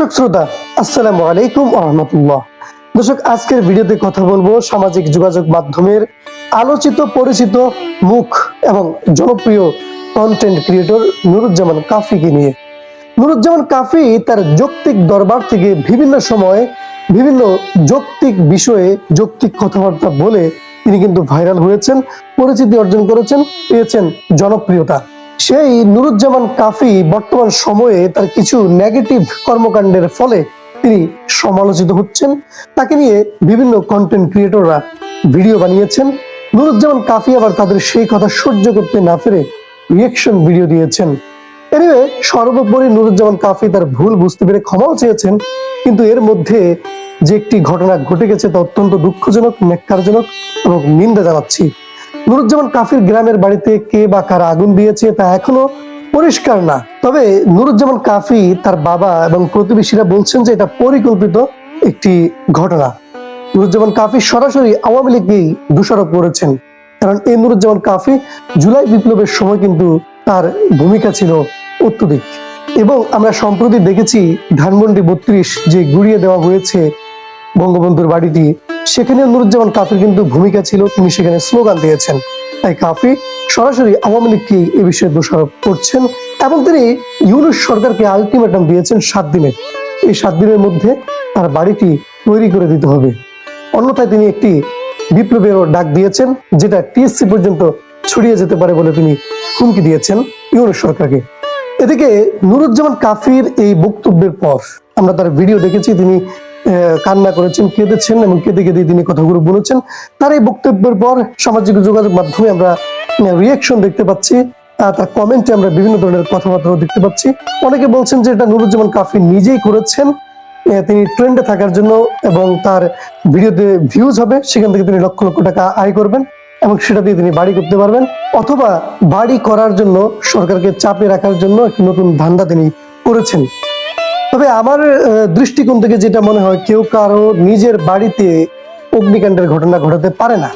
দর্শক শ্রোতা, আসসালামু আলাইকুম রহমতুল্লাহ। দর্শক, আজকের ভিডিওতে কথা বলব সামাজিক যোগাযোগ মাধ্যমের আলোচিত, পরিচিত, মুখ এবং জনপ্রিয় কন্টেন্ট ক্রিয়েটর নুরুজ্জামান কাফিকে নিয়ে। নুরুজ্জামান কাফি তার যৌক্তিক দরবার থেকে বিভিন্ন সময় বিভিন্ন যৌক্তিক বিষয়ে যৌক্তিক কথাবার্তা বলে তিনি কিন্তু ভাইরাল হয়েছেন, পরিচিতি অর্জন করেছেন, পেয়েছেন জনপ্রিয়তা। সেই নুরুজ্জামান কাফি বর্তমান সময়ে তার কিছু নেগেটিভ কর্মকাণ্ডের ফলে তিনি সমালোচিত হচ্ছেন। তাকে নিয়ে বিভিন্ন কন্টেন্ট ক্রিয়েটররা ভিডিও বানিয়েছেন। নুরুজ্জামান কাফি আবার তাদের সেই কথা সহ্য করতে না পেরে রিয়েকশন ভিডিও দিয়েছেন। এনিওয়ে, সর্বোপরি নুরুজ্জামান কাফি তার ভুল বুঝতে পেরে ক্ষমাও চেয়েছেন, কিন্তু এর মধ্যে যে একটি ঘটনা ঘটে গেছে তা অত্যন্ত দুঃখজনক নেককারজনক এবং নিন্দা জানাচ্ছি। নুরুজ্জামান কাফির গ্রামের বাড়িতে কে বা কারা আগুন দিয়েছে তা এখনও পরিষ্কার না। তবে নুরুজ্জামান কাফি তার বাবা এবং প্রতিবেশীরা বলছেন যে এটা পরিকল্পিত একটি ঘটনা। নুরুজ্জামান কাফি সরাসরি আওয়ামী লীগকেই দোষারোপ করেছেন। কারণ এই নুরুজ্জামান কাফি জুলাই বিপ্লবের সময় কিন্তু তার ভূমিকা ছিল অত্যধিক। এবং আমরা সম্প্রতি দেখেছি ধানমন্ডি বত্রিশ যে গুড়িয়ে দেওয়া হয়েছে বঙ্গবন্ধুর বাড়িটি সেখানে নুরুজ্জামান কাফির কিন্তু ভূমিকা ছিল, তিনি সেখানে স্লোগান দিয়েছেন। তাই কাফি সরাসরি আওয়ামী লীগকে এ বিষয়ে দোষারোপ করছেন? এবং তিনি ইউনুস সরকারকে আলটিমেটাম দিয়েছেন সাত দিনের। এই সাত দিনের মধ্যে তার বাড়িটি তৈরি করে দিতে হবে। অন্যথায় তিনি একটি বিপ্লবেরও ডাক দিয়েছেন, যেটা টিএসসি পর্যন্ত ছড়িয়ে যেতে পারে বলে তিনি হুমকি দিয়েছেন ইউনুস সরকারকে। এদিকে নুরুজ্জামান কাফির এই বক্তব্যের পর আমরা তার ভিডিও দেখেছি, তিনি কান্না করেছেন, কেঁদেছেন এবং কেঁদে কেঁদে তিনি কথাগুলো বলেছেন। তার এই বক্তব্যের পর সামাজিক যোগাযোগ মাধ্যমে আমরা রিয়েকশন দেখতে পাচ্ছি। তার কমেন্টে আমরা বিভিন্ন ধরনের কথাবার্তাও দেখতে পাচ্ছি। অনেকে বলছেন যে এটা নুরুজ্জামান কাফি নিজেই করেছেন। তিনি ট্রেন্ডে থাকার জন্য এবং তার ভিডিওতে ভিউজ হবে, সেখান থেকে তিনি লক্ষ লক্ষ টাকা আয় করবেন এবং সেটা দিয়ে তিনি বাড়ি করতে পারবেন। অথবা বাড়ি করার জন্য, সরকারকে চাপে রাখার জন্য একটি নতুন ধান্দা তিনি করেছেন। তবে আমার দৃষ্টিকোণ থেকে যেটা মনে হয়, কেউ কারও নিজের বাড়িতে অগ্নিকাণ্ডের ঘটনা ঘটাতে পারে না।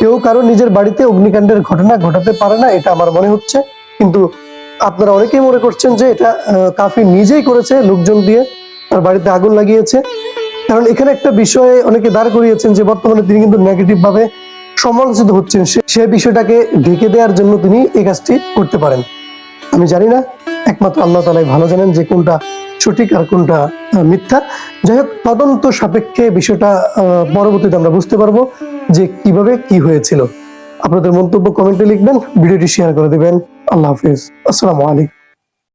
কেউ কারও নিজের বাড়িতে অগ্নিকাণ্ডের ঘটনা ঘটাতে পারে না, এটা আমার মনে হচ্ছে। কিন্তু আপনারা অনেকেই মনে করছেন যে এটা কাফি নিজেই করেছে লোকজন দিয়ে, তার বাড়িতে আগুন লাগিয়েছে। কারণ এখানে একটা বিষয়ে অনেকে দাঁড় করিয়েছেন যে বর্তমানে তিনি কিন্তু নেগেটিভ ভাবে সমালোচিত হচ্ছেন। সে- বিষয়টাকে ঢেকে দেওয়ার জন্য তিনি এই কাজটি করতে পারেন। আমি জানি না একমাত্র আল্লাহ তালাই ভালো জানেন যে কোনটা সঠিক আর কোনটা মিথ্যা। যাই হোক, তদন্ত সাপেক্ষে বিষয়টা পরবর্তীতে আমরা বুঝতে পারব যে কীভাবে কি হয়েছিল। আপনাদের মন্তব্য কমেন্টে লিখবেন, ভিডিওটি শেয়ার করে দেবেন। আল্লাহ হাফিজ। আসসালামু আলাইকুম।